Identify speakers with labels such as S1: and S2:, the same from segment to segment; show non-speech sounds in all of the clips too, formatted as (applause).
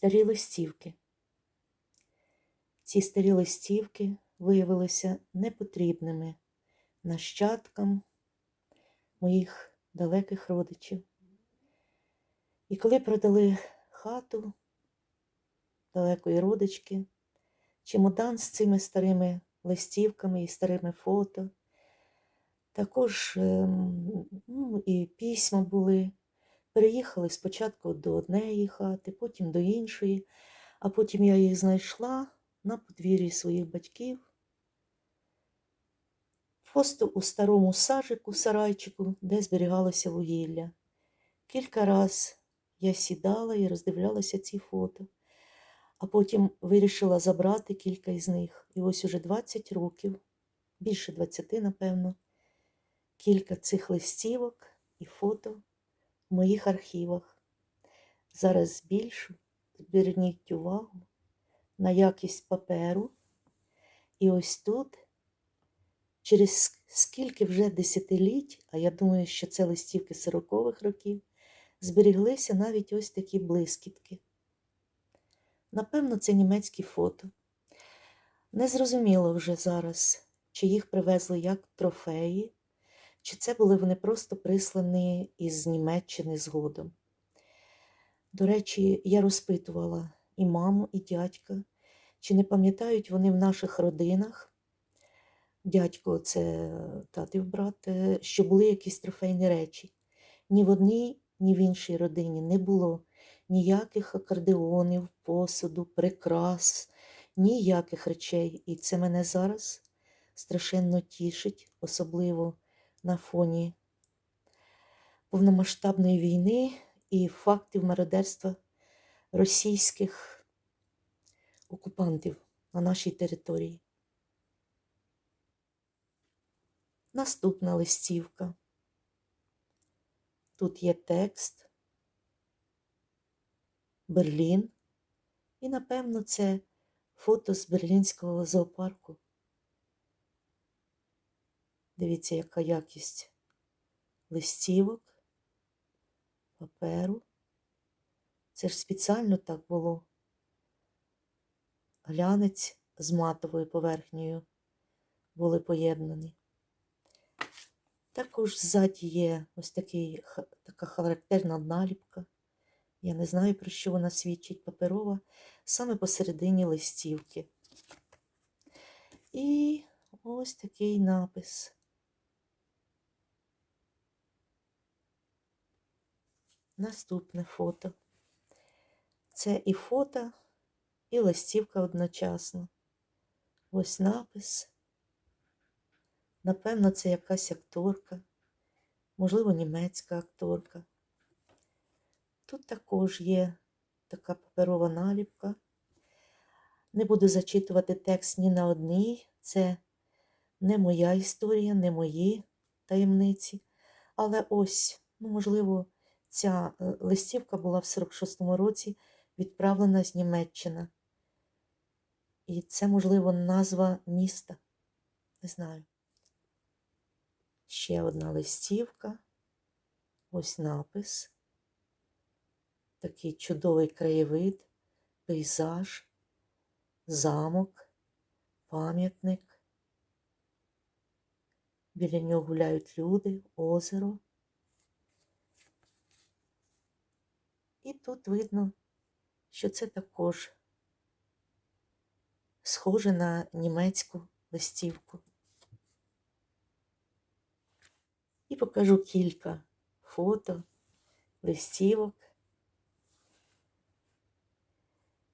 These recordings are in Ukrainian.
S1: старі листівки. Ці старі листівки виявилися непотрібними нащадкам моїх далеких родичів. І коли продали хату далекої родички, чемодан з цими старими листівками і старими фото, також ем, ну, і письма були. Переїхали спочатку до однієї хати, потім до іншої, а потім я їх знайшла на подвір'ї своїх батьків. Просто у старому сажику, сарайчику, де зберігалося вугілля. Кілька раз я сідала і роздивлялася ці фото, а потім вирішила забрати кілька із них. І ось уже 20 років, більше 20, напевно, кілька цих листівок і фото в моїх архівах. Зараз збільшу, зверніть увагу на якість паперу. І ось тут, через скільки вже десятиліть, а я думаю, що це листівки 40-х років, зберіглися навіть ось такі блискітки. Напевно, це німецькі фото. Незрозуміло вже зараз, чи їх привезли як трофеї, чи це були вони просто прислані із Німеччини згодом. До речі, я розпитувала і маму, і дядька, чи не пам'ятають вони в наших родинах, дядько це татів брат, е, що були якісь трофейні речі. Ні в одній, ні в іншій родині не було ніяких акордеонів, посуду, прикрас, ніяких речей. І це мене зараз страшенно тішить, особливо на фоні повномасштабної війни і фактів мародерства російських окупантів на нашій території. Наступна листівка. Тут є текст, Берлін, і, напевно, це фото з берлінського зоопарку. Дивіться, яка якість листівок, паперу. Це ж спеціально так було. Глянець з матовою поверхнею були поєднані. Також ззаді є ось такий, така характерна наліпка. Я не знаю, про що вона свідчить паперова, саме посередині листівки. І ось такий напис. Наступне фото. Це і фото, і листівка одночасно. Ось напис. Напевно, це якась акторка, можливо, німецька акторка. Тут також є така паперова наліпка. Не буду зачитувати текст ні на одній. Це не моя історія, не мої таємниці. Але ось, ну, можливо, ця е, листівка була в 46-му році відправлена з Німеччини. І це, можливо, назва міста. Не знаю. Ще одна листівка. Ось напис. Такий чудовий краєвид, пейзаж, замок, пам'ятник. Біля нього гуляють люди, озеро. І тут видно, що це також схоже на німецьку листівку. І покажу кілька фото, листівок,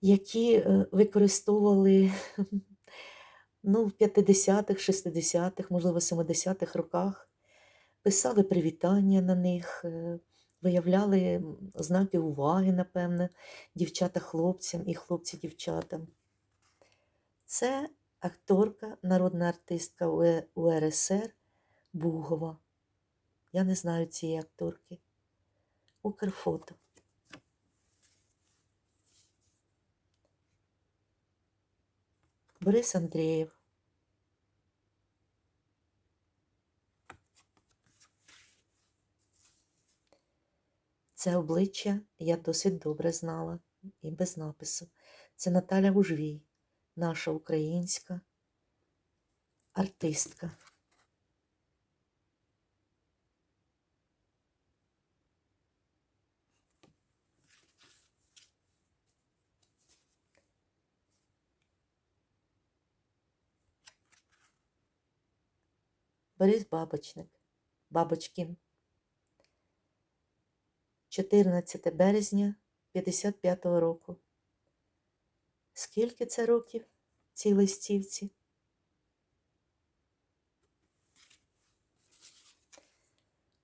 S1: які е, використовували (laughs) ну, в 50-х, 60-х, можливо, 70-х роках, писали привітання на них, е, виявляли знаки уваги, напевне, дівчата хлопцям і хлопці дівчатам. Це акторка, народна артистка УРСР Бугова. Я не знаю цієї акторки. Укрфото. Борис Андрієв. Це обличчя я досить добре знала. і без напису. Це Наталя Гужвій, наша українська артистка. Борис Бабочник, Бабочкін. 14 березня 55-го року. Скільки це років цій листівці?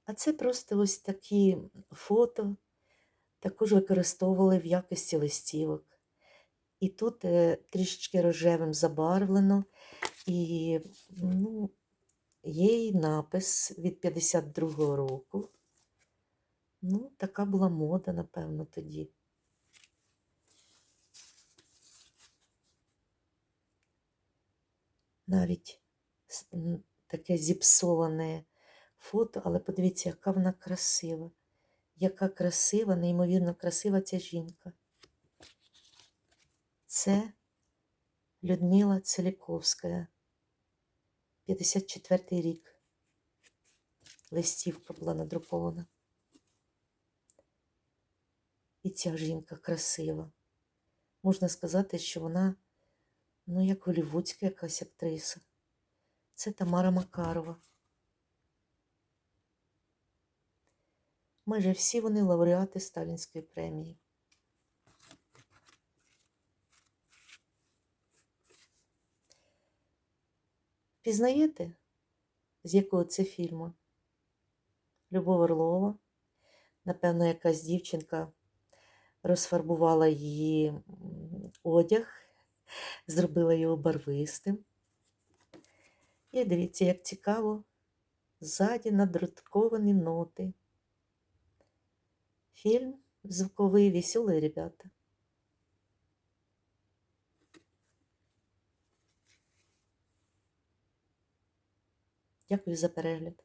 S1: А це просто ось такі фото, також використовували в якості листівок. І тут е, трішечки рожевим забарвлено, і ну, є напис від 52-го року. Ну, така була мода, напевно, тоді. Навіть таке зіпсоване фото, але подивіться, яка вона красива. Яка красива, неймовірно красива ця жінка. Це Людмила Целіковська, 54 рік. Листівка була надрукована. І ця жінка красива. Можна сказати, що вона, ну, як голівудська якась актриса. Це Тамара Макарова. Майже всі вони лауреати Сталінської премії. Пізнаєте, з якого це фільму? Любов Орлова. Напевно, якась дівчинка розфарбувала її одяг, зробила його барвистим. І дивіться, як цікаво, ззаді надрутковані ноти. Фільм звуковий веселий, ребята. Дякую за перегляд.